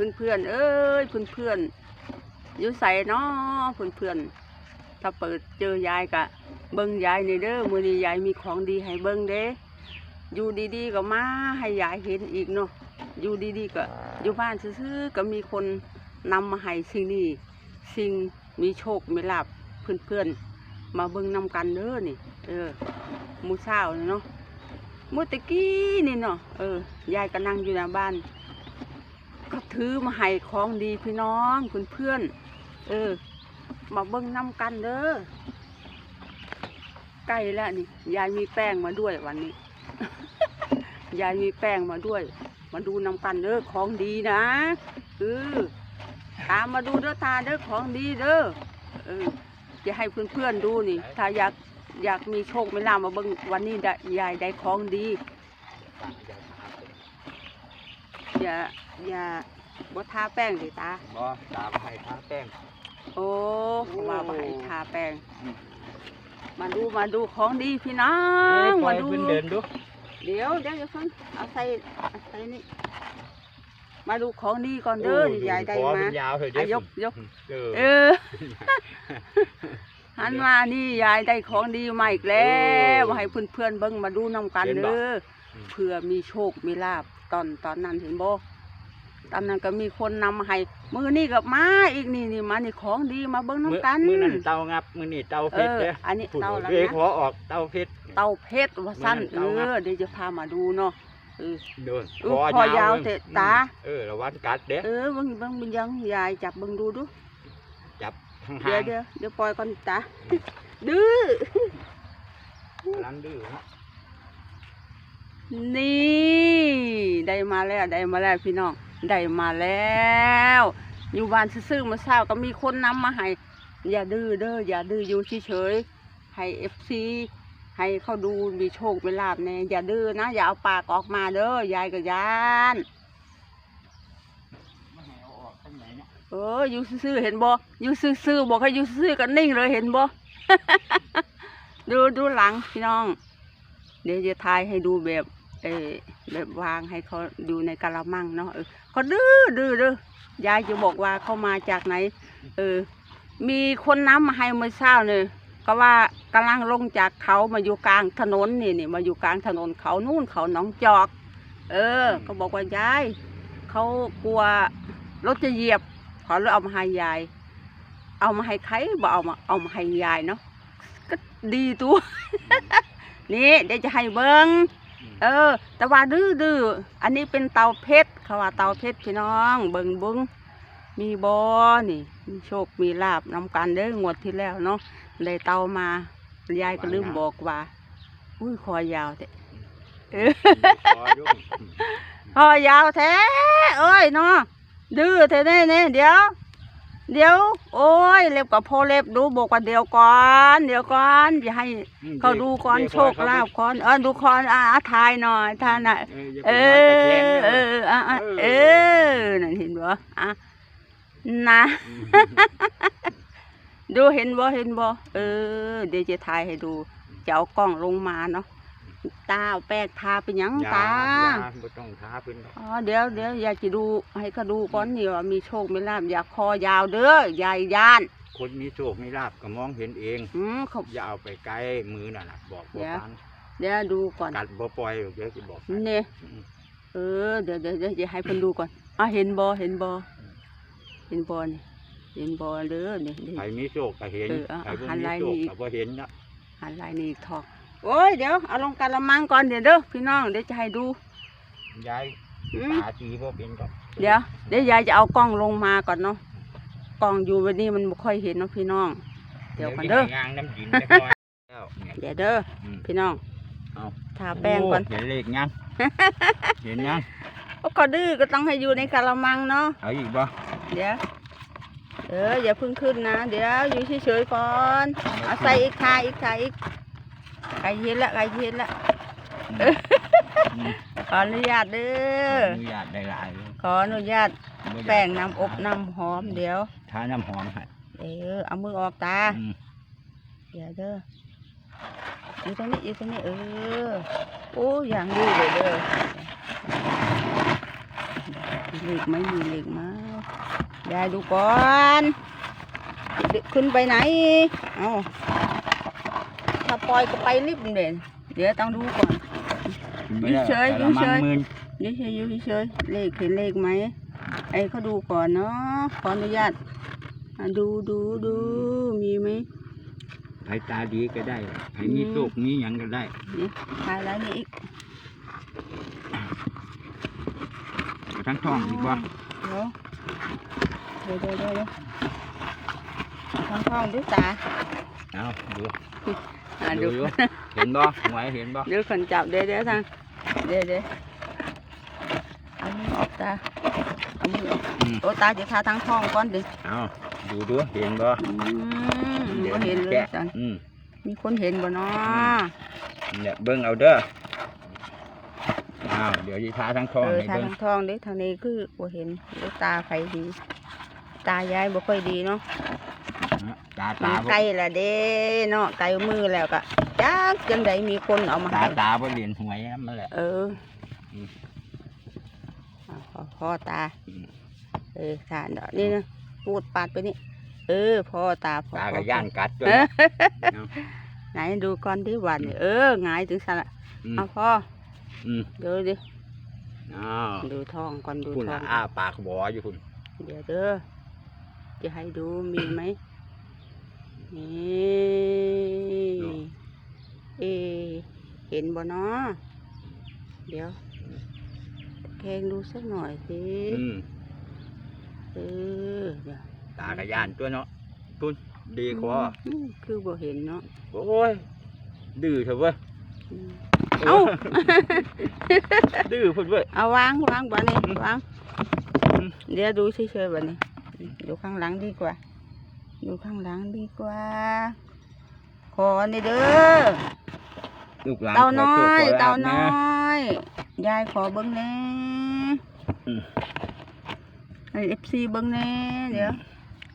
พื่อนเพื่อนๆเอ้ยเพื่อนเพื่อนๆอยู่ใส่เนาะเพื่อนเพื่อนๆถ้าเปิดเจอยายกะ เบิ้งยายในเด้อมือนี้ยายมีของดีให้เบิ้งเด้อยู่ดีๆก็มาให้ยายเห็นอีกเนาะอยู่ดีๆก็อยู่บ้านซื่อๆก็มีคนนำมาให้สิ่งนี้สิ่งมีโชคมีลาบเพื่อนๆมาเบิ้งนำกันเด้อนี่ เออมูเช้านี่เนาะมื่อตะกี้นี่เนาะเออยายก็นั่งอยู่หน้าบ้าน ก็ถือมาให้ของดีพี่น้องคุณเพื่อน เออ มาเบิ้งนำกันเด้อใกล้แล้วนี่ยายมีแป้งมาด้วยวันนี้ ยายมีแป้งมาด้วย มาดูนำกันเด้อของดีนะเออตามมาดูเด้อตาเด้อของดีเด้อเออจะให้เพื่อนๆดูนี่ ถ้าอยากอยากมีโชคไม่ลามาเบิ่งวันนี้ได้ยายได้ของดี อย่าอย่าบ่ทาแป้งเลยตาบ่ตามให้ทาแป้ง โอ้เขาว่าบ่ให้ทาแป้งอืมมาดูมาดูของดีพี่น้องปล่มาอยดูเพิ่นเดินดู เดี๋ยวเดี๋ยวอย่าเพิ่งเอาใส่เอาใส่นี่มาดูของดีก่อนเด้อนี่ยายได้คอมาเพิ่นยาวเถอะอะเด้ยกยกเออเออหันมานี่ยายได้ของดีมาอีกแล้วมาให้เพื่อนๆเบิ่งมาดูนำกันเด้อเพื่อมีโชคมีลาบ ตอนตอนนั้นเห็นบ่ตอนนั้นก็มีคนนำมาให้มือนี่กับมาอีกนี่นี่มานี่ของดีมาเบิ่งมื้อน้ำกัน มื้อนั้นเตางับ มื้อนี้เตาเอเพชรอเด้ออันนี้พูดเตาแล้วเอ้ยนะขอออกเตาเพชรเตาเพชรว่าสั้นมื้เออนั้นเตางับอเดี๋ยวจะพามาดูเนาะเออเดินเออคอยาวเตะตา เออระวังกัดเด้อเออเบิ่งเบิ่งเบิ่งยังยายจับเบิ่งดูดูจับห่างเดี๋ยวเดี๋ยวเดี๋ยวปล่อยก่อนตาดื้อๆกำลังดื้อเนาะ นี่ได้มาแล้วได้มาแล้วพี่น้องได้มาแล้ว อยู่บ้านซื่อๆเมื่อเช้าก็มีคนนำมาให้อย่าดื้อเด้ออย่าดื้ออยู่เฉยๆให้เอฟซีให้เขาดูมีโชคมีลาบแน่อย่าดื้อนะ อย่าเอาปากออกมาเด้อยายกับยานไม่ให้เอาออกทางไหนเนี่ยเอออยู่ซื่อๆเห็นบ่อยู่ซื่อๆบอกให้อยู่ซื่อๆก็นิ่งเลยเห็นบ่ดูดูหลังพี่น้อง เดี๋ยวจะทายให้ดูแบบ เออแบบวางให้เขาดูในกะละมังเนาะเออเขาดื้อดื้อดื้อยายจะบอกว่าเขามาจากไหน เออ มีคนน้ำมาให้เมื่อเช้าเนี่ยก็ว่ากำลังลงจากเขามาอยู่กลางถนนนี่นี่มาอยู่กลางถนนเขานู่นเขาหนองจอก เออเขาบอกว่ายายเขากลัวรถจะเหยียบเขาเลยเอามาให้ยาย เอามาให้ใครบ่เอามาเอามาให้ยายเนาะก็ดีตัว นี่เดี๋ยวจะให้เบิ้ง เออ แต่ว่าดื้อดื้ออันนี้เป็นเตาเพชรเขาว่าเตาเพชรพี่น้อง เบิงเบิงมีบอนี่มีโชคมีลาบนำกันเด้องวดที่แล้วเนาะเลยเตามายายก็ลืมบอกว่า อุ้ยคอยาวแต่ขอดูคอยาวแท้เอ้ยเนาะดื้อแท้แน่เน่เดี๋ยว เดี๋ยว โอ้ยเล็บกับพ่อเล็บดูบอกว่าเดี๋ยวก่อน เดี๋ยวก่อนอย่าให้เขาดูก่อนโชคลาภก่อนเออดูก่อนอ่าทายหน่อยทายหน่อยเอเอออเอออะอะเออนั่นเห็นบ่อะนะดูเห็นบ่เห็นบ่เออ เดี๋ยวจะถ่ายให้ดูจะเอากล้องลงมาเนาะ ตาเอาแป้งทาเป็นหยังอย่ตาอย่บ่ต้องท้าเพิ่นดอกอ๋อเดี๋ยวเดี๋ยวอยากจะดูให้เขาดูก่อนนี่ว่ามีโชคมีลาบอย่าคอยาวเด้อยายย่าน คนมีโชคมีลาบก็มองเห็นเอง อืมเขา อย่าเอาไปไกลมือน่ะล่ะบอกบ่เดี๋ยว ฟังเดี๋ยวดูก่อนกัดบ่ปล่อยเดี๋ยวสิบอกให้เนี่ยอืมเออเดี๋ยวเดี๋ยวเดี๋ยวจะให้เพิ่นดูก่อนอะเห็นบ่เห็นบ่เห็นบ่นี่เห็นบ่เด้อนี่นี่ใครมีโชคก็เห็นเออเอาใครบ่หันมีลายโชนี่คอีกก็บ่เห็นนะหันลายนี่อีกทอก โอ้ยเดี๋ยวเอาลงกะละมังก่อนเดี๋ยวเด้อพี่น้องเดี๋ยวจะให้ดูยายอืมตาตีบ่เป็นดอกเดี๋ยวเดี๋ยวยายจะเอากล้องลงมาก่อนเนาะกล้องอยู่วันนี้มันไม่ค่อยเห็นเนาะพี่น้อง เดี๋ยวก่อนเด้อ ยางน้ำดินจักหน่อยแล้วเนี่ย เดี๋ยวเด้ออืมพี่น้องเอา ทาแป้งก่อนโเห็นเลขยัง เห็นยัง โอ้ก็ดื้อก็ต้องให้อยู่ในกะละมังเนาะเอาอีกบ่เดี๋ยวเอออย่าเพึ่งขึ้นนะ เดี๋ยวอยู่เฉยๆก่อนเอาใส่อีกค่ะอีกค่ะอีก ไก่เย็นละไก่เย็นละอืมขออนุญาตเด้ออนุญาตได้หลายเลยขออนุญาตบ่อยากแป้งน้ำอบน้ำหอมเดี๋ยวทาน้ำหอมให้เออเอามือออกตาอืมเดี๋ยวเด้ออยู่ตรงนี้อยู่ตรงนี้เออโอ้อย่างดีเลยเด้อเลขไหมมีเลขไหมยายดูก่อนเด็กขึ้นไปไหน เอา ถ้าปล่อยก็ไปรีบเด่นเดี๋ยวต้องดูก่อน ไม่ได้เฉยๆกะละมังเฉยๆหมื่นเดี๋ยวเฉยอยู่เฉยๆเลขเห็นเลขไหมไอ้เขาดูก่อนเนาะขออนุญาตอะดูดูดูมีไหมใครตาดีก็ได้ใครมีอืมโชคมีหยังก็ได้ นี่ทายแล้วนี่อีกทั้งท้องอีกบ่เดี๋ยวเดี๋ยวเดี๋ยวเดี๋ยวท้องท้องดูตาเอาดู อะดูดู อยู่เห็นบ่หวยเห็นบ่เดี๋ยวคนจับเดี๋ยวเดี๋ยวทางเดี๋ยวเดี๋ยวเอามือออกตาเอามือออกอืมโอ้ตาจะทาทั้งท้องก่อนดิเอาดูดูเห็นบ่อืมบ่เห็นเลยแกะจันอืมมีคนเห็นบ่เนาะเนี่ยเบิ่งเอาเด้ออ้าวเดี๋ยวสิทาทั้งท้องเออให้ทาเบิ่งทั้งท้องเด้ทางนี้คือบ่เห็นเดี๋ยวตาไฟดี ตายายบ่ค่อยดีเนาะ ตามัตานบ่ไกลละเด้เนาะไกลมือแล้วก็จักจังใดมีคนเอามาตาให้ตาบ่เรียนหวยนะมันแหละ เอออืมอะพอพ่อตา อืม เออทานเนาะนี่นะพูดปาดไปนี่ เออพ่อตาพ่อตาพ่ก็อย่านกัดด้วเอยอเนาะไหนดูก่อนที่วันนี่เออหงายถึงสันละอืมเอาพ่ออืมดูดิอ้าวดูท้องก่อนดูคุณท้อน่ะง อ้าปากบ่ออยู่คุณเดี๋ยวเด้อจะให้ดูมีไหม นี่เอะเห็นบ่เนาะเดี๋ยวตะแคงดูสักหน่อยสิอืมเออเดี๋ยวตาก็ย่านตัวเนาะคุณดีคอมคือบ่เห็นเนาะโอ้ย ดื้อเถอะเว้ยอืมเอ้า ดื้อพุ่นเว้ย เอาวางวางบ่นี่อืมวางอืมเดี๋ยวดูเฉยๆบ่นี่ดูข้างหลังดีกว่า ดูข้างหลังดีกว่า ขอนี่เด้อลูกหลานเต่าน้อขยโชคขลเต่าภะน้อยยายขอเบิ้งแหน่อืมไอเอฟซีเบิ้งแหน่เดี๋ยว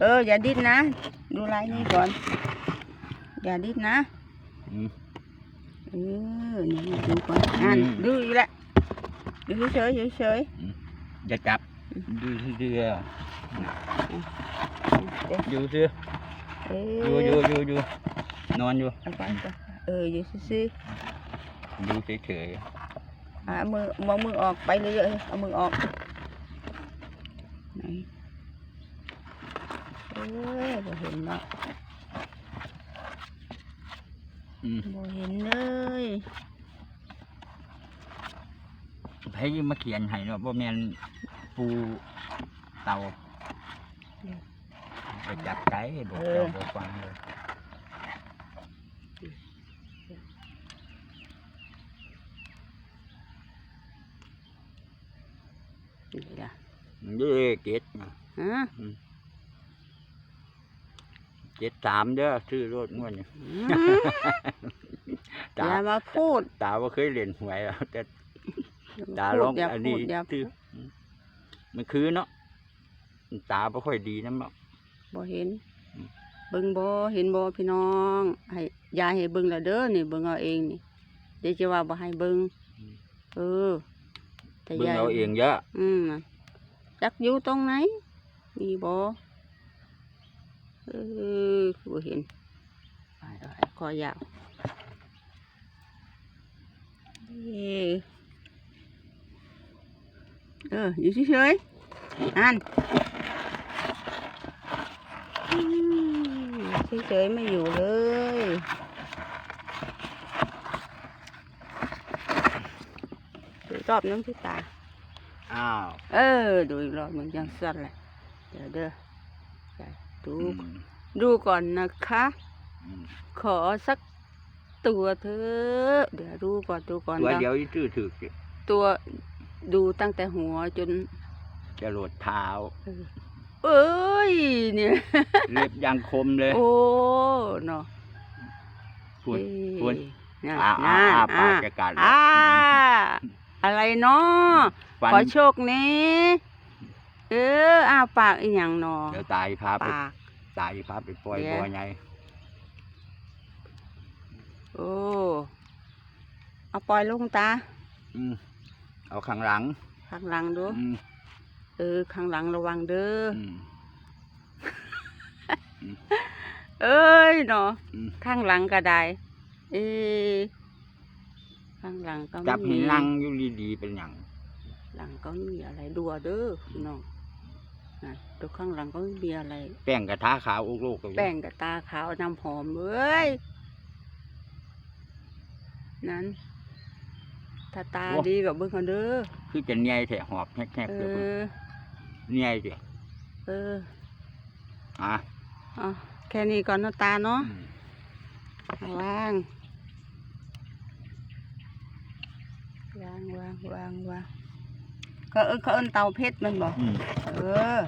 เอออย่าดิ้นนะ ดูลายนี้ก่อน อย่าดิ้นนะอืมเออนี่ดูก่อนอ่านอืมดูอีกแล้วดูเฉยๆเฉยอย่าจับดูซื่อๆเดี๋ยวๆ อยู่ซื่อเออยู่ออยู่อยู่อยู่นอนอยู่เอาไปก่อนเอออยู่ซื่ออยู่เฉยๆอะเอามือเอามือออกไปเรื่อยๆเอามือออกไหนเออบ่เห็นเนาะๆอืมบ่เห็นเลยไผมาเขียนให้เนาะบ่แม่นปูเตา ไปจับไก่บอกเจ้าบ่ฟังเลยนี่ล่ะนี่เจ็ดนะฮะเจ็ดสามเด้อซื้อรถงวดนี้อืมตาอย่ามาพูดตาว่าเคยเล่นหวยแล้วแต่ตาพูลดองอย่าอันพูนี้ดอย่าซื้อมันคือเนาะ ตาไม่ค่อยดีนะเนาะบ่เห็นอืมเบิ่งบ่เห็นบ่พี่น้อง ให้ยายให้เบิ่งและเด้อนี่เบิ่งเอาเองนี่เดี๋ยวจะว่าบ่ให้เบิ่งเออแต่เบิ่งยายเอาเองเยอะอืมน่ะจักอยู่ตรงไหนมีบ่เออบ่เห็นไปๆคอยาวเอ้เอออยู่เฉยๆนั่น อืม เฉยๆไม่อยู่เลย ดูรอบนึงที่ตา อ้าว เออ ดูอีกรอบมันยังสั้นเลยเดี๋ยวเด้อดูอืมดูก่อนนะคะอืมขอสักตัวเถอะเดี๋ยวดูก่อนดูก่อนตัวนะเดียวที่ซื้อถือสิตัวดูตั้งแต่หัวจนจะโหลดเท้า เอ้ยเนี่ยเล็บยังคมเลย โอ้เนาะพูดเอ้ยพูดนั่นอ้าอ้านั่นอ้าปากอะจะกัดอ่าอะไรเนาะฟันขอโชคนี้เอออ้าปากอีหยังเนาะเดี๋ยวตายพาไปปากตายพาไปปล่อยเดี๋ยวบ่อใหญ่โอ้เอาปล่อยลงตาอืมเอาข้างหลัง ข้างหลังดู อืมเออ ข้างหลังระวังเด้ออืมเอ้ยเนาะอืมข้างหลังก็ได้เอ้ข้างหลังก็จับไม่หิมีนนั่งอยู่ดีๆเป็นหยังหลังก็ไม่มีอะไรดัวเด้อพี่น้องนะตัวข้างหลังก็ไม่มีอะไร แป้งกระทะขาวอุกลูกก็อยู่แป้งกับตาขาวน้ำหอมเว้ยนั้นถ้าตาดีกับเบิ่งกันเด้อคือจะเนียแถหอบแฮกเอๆเลย อเนียสิเอออะเอาแค่นี้ก่อนเนาะตาเนาะอืมวางวางวางวางวางก็เอิ้นเขาเอิ้นเตาเพชรแมันบอกอืมเออ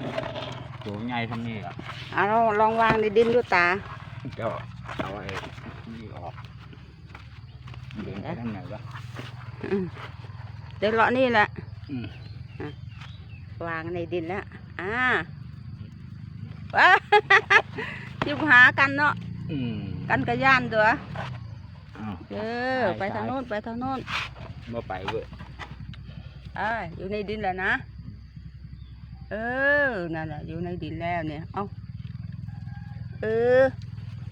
ตัวใหญ่ทำนี่อะเอาลองลองวางในดินดูตาเจ้าเอาไอ้นี่ออกเดินไปทางไหนวะอืมเดี๋ยวเลาะนี่แหละอืม วางในดินแล้ว อ่าว้าจิบหากันเนาะอืมกันกระย่านตัวอ้าวเออไปไปทางไปโน้นไปทางโน้นบ่ไปเว้ยอ่าอยู่ในดินแล้วนะ เออ นั่นแหละอยู่ในดินแล้วเนี่ย เอาเออ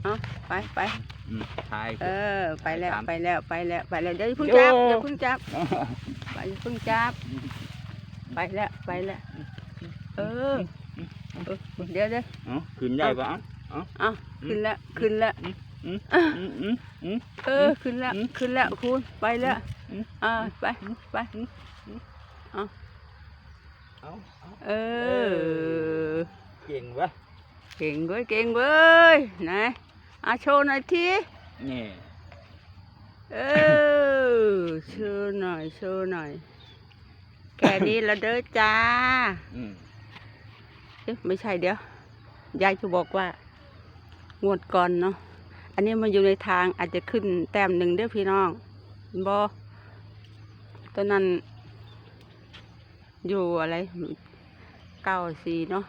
เอาไปไป อืมทาย เออ ไปแล้วไปตามไปแล้วไปแล้วไปแล้วเดี๋ยวอย่าเพิ่งโย่จับอย่าเพิ่งจับไปอย่าเพิ่งจับ ไปแล้วไปแล้วเออเออเดี๋ยวเดี๋ยวเอ้าขึ้นได้ปะเอาขึ้นแล้วขึ้นแล้วอืมอืมอืมอืมเออขึ้นแล้วอืมขึ้นแล้วคุณไปแล้วอืมอ่าไปไปเอาเอาเออเก่งวะเก่งเว้ยเก่งเว้ยไหนอาโชว์หน่อยทีนี่เออโชว์หน่อยโชว์หน่อย แค่นี้ละเด้อจ้าอืมเอ๊ะไม่ใช่เดี๋ยว ยายจะบอกว่างวดก่อนเนาะ อันนี้มันอยู่ในทางอาจจะขึ้นแต้มหนึ่งเด้อพี่น้องบอตอนนั้น อยู่อะไรเก้าสี่เนาะ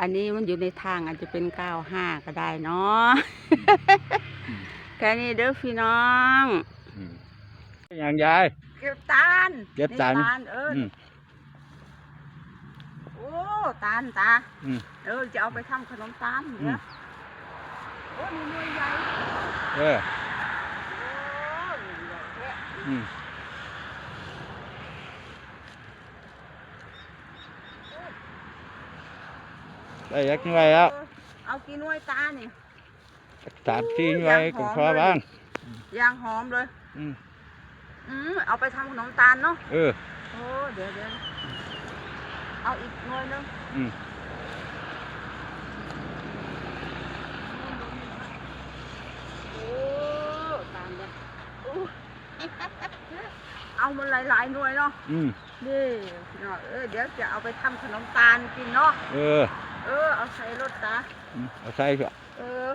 อันนี้มันอยู่ในทางอาจจะเป็นเก้าห้าก็ได้เนาะ แค่นี้เด้อพี่น้องอืมอย่างยายเก็บตาลเก็บตาลนี่เออออืมโอ้ตาลตาอืม เออจะเอาไปทำขนมตาลอืเนี่มยโอ้มีหน่วยใหญ่เออ โอ้หน่วยใหญ่แท้อืม ได้ยักษ์ไว้แล้วเออเอากี่หน่วยตานี่สามสี่ไว้ก็พอบ้าง ยางหอมเลย อืม อืมเอาไปทำขนมตาลเนาะเออ โอ้เดี๋ยวเดี๋ยวเอาอีกหน่วยหนึงอืม โอ้ตามเลยโอ้เอามันหลายๆหน่วยเนาะอืมนี่พี่น้องเออเดี๋ยวจะเอาไปทำขนมตาลกินเนาะเออเออเอาใส่รถตาอืมเอาใส่เถอะเออ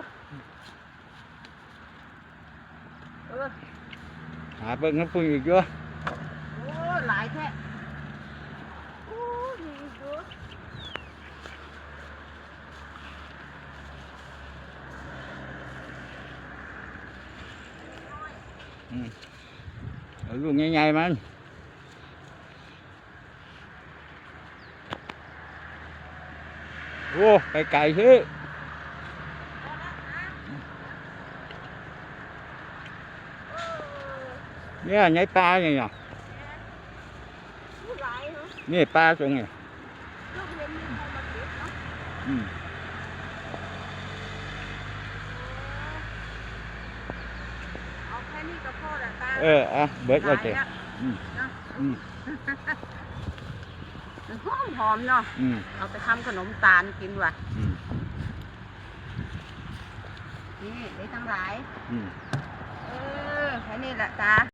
เออ หาเบิ่งน้ำพึ่งอีกด้วยโอ้หลายแท้โอ้มีอีกเยอะอืมเอาลูกใหญ่ๆมันโอ้ไปไก่ซื้อ เนี่ยไงปลาเนี่ยเนี่ยผู้หลายเนาะนี่ปลาตรงนี้ยกเว้นมีใครมาเก็บเนาะอืมเอาแค่นี้ก็พอละตาเอออะเบิดหแล้วลายเจ๊แล้วอืมเนาะอืมหอมหอมๆเนาะอืมเอาไปทำขนมตาลกินว่ะอืมนี่ได้ทั้งหลายอืมเออแค่นี้แหละตา